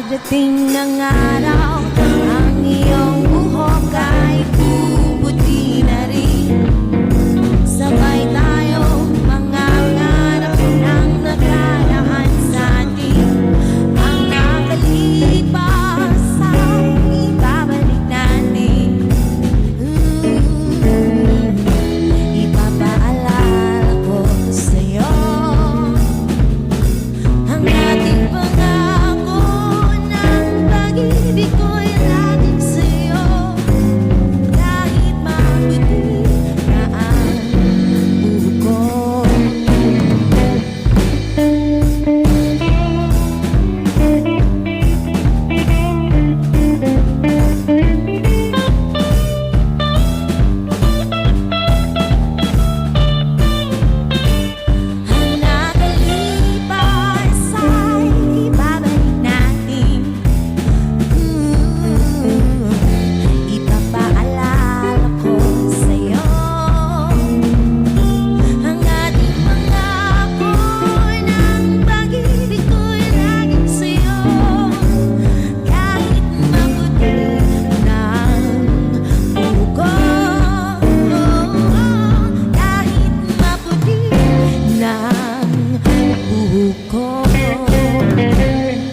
Darating ng araw ang iyong ko.